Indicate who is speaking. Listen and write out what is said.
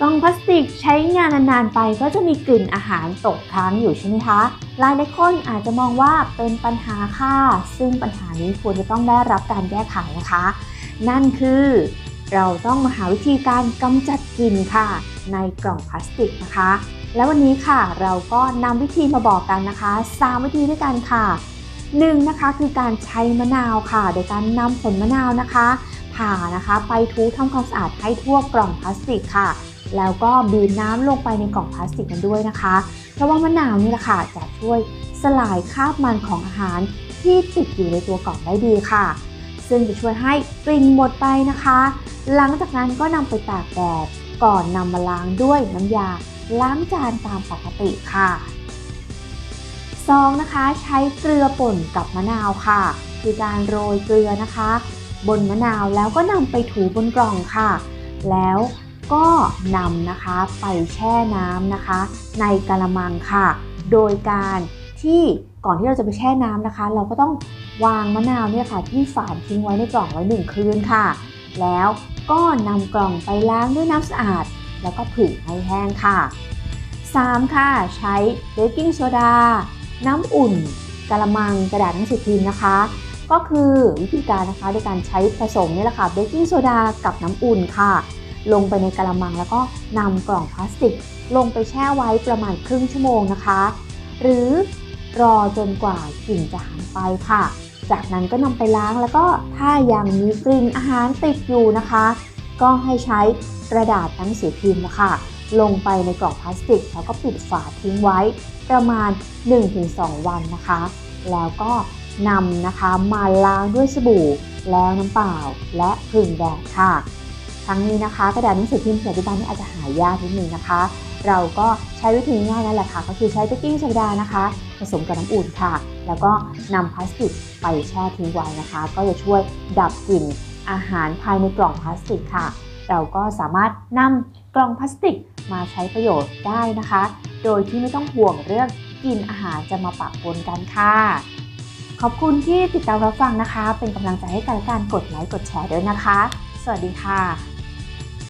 Speaker 1: กล่องพลาสติกใช้งานนานๆไปก็จะมีกลิ่นอาหารตกค้างอยู่ใช่ไหมคะหลายหลายคนอาจจะมองว่าเป็นปัญหาค่ะ ซึ่งปัญหานี้ควรจะต้องได้รับการแก้ไขนะคะ นั่นคือ เราต้องมาหาวิธีการกำจัดกลิ่นค่ะ ในกล่องพลาสติกนะคะ และวันนี้ค่ะเราก็นำวิธีมาบอกกันนะคะ 3 วิธีด้วยกันค่ะหนึ่งนะคะคือการใช้มะนาวค่ะ โดยการนำผลมะนาวนะคะผ่านะคะ ไปทูทำความสะอาดให้ทั่วกล่องพลาสติกค่ะ แล้วก็บีบน้ำลงไปในกล่องพลาสติกกันด้วยนะคะเพราะว่ามะนาวนี่แหละค่ะจะช่วยสลายคราบมันของอาหารที่ติดอยู่ในตัวกล่องได้ดีค่ะ ซึ่งจะช่วยให้กลิ่นหมดไปนะคะ หลังจากนั้นก็นำไปตากแดดก่อนนำมาล้างด้วยน้ำยาล้างจานตามปกติค่ะ 2. นะคะ ใช้เกลือป่นกับมะนาวค่ะ คือการโรยเกลือนะคะ บนมะนาวแล้วก็นำไปถูบนกล่องค่ะ แล้ว ก็นำนะคะไปแช่น้ำนะคะ ในกะละมังค่ะ โดยการที่ก่อนที่เราจะไปแช่น้ำนะคะ เราก็ต้องวางมะนาวเนี่ยค่ะ ที่ฝานทิ้งไว้ในกล่องไว้หนึ่งคืนค่ะ แล้วก็นำกล่องไปล้างด้วยน้ำสะอาด แล้วก็ผึ่งให้แห้งค่ะ 3. ค่ะ ใช้เบกกิ้งโซดา น้ำอุ่นกะละมังกระดาษหนังสือพิมพ์นะคะ ก็คือวิธีการนะคะโดยการใช้ผสมนี่แหละค่ะเบกกิ้งโซดากับน้ำอุ่นค่ะ ลงไปในกะละมังแล้วก็นำกล่องพลาสติก ลงไปแช่ไว้ประมาณครึ่งชั่วโมงนะคะ หรือรอจนกว่ากลิ่นจะหายไปค่ะ จากนั้นก็นำไปล้างแล้วก็ถ้ายังมีกลิ่นอาหารติดอยู่นะคะ ก็ให้ใช้กระดาษหนังสือพิมพ์นะคะลงไปในกล่องพลาสติก แล้วก็ปิดฝาทิ้งไว้ประมาณ 1-2 วันนะคะ แล้วก็นำนะคะมาล้างด้วยสบู่แล้วน้ำเปล่าและผึ่งแดดค่ะ ทั้งนี้นะคะ กระดาษหนังสือพิมพ์ปัจจุบันนี้อาจจะหายากนิดนึงนะคะ เราก็ใช้วิธีง่ายนั่นแหละค่ะ ก็คือใช้เบกกิ้งโซดานะคะ ผสมกับน้ำอุ่นค่ะ แล้วก็นำพลาสติกไปแช่ทิ้งไว้นะคะ ก็จะช่วยดับกลิ่นอาหารภายในกล่องพลาสติกค่ะ เราก็สามารถนำกล่องพลาสติกมาใช้ประโยชน์ได้นะคะ โดยที่ไม่ต้องห่วงเรื่องกลิ่นอาหารจะมาปะปนกันค่ะขอบคุณที่ติดตามรับฟังนะคะ เป็นกำลังใจให้กันการกดไลค์กดแชร์ด้วยนะคะ สวัสดีค่ะ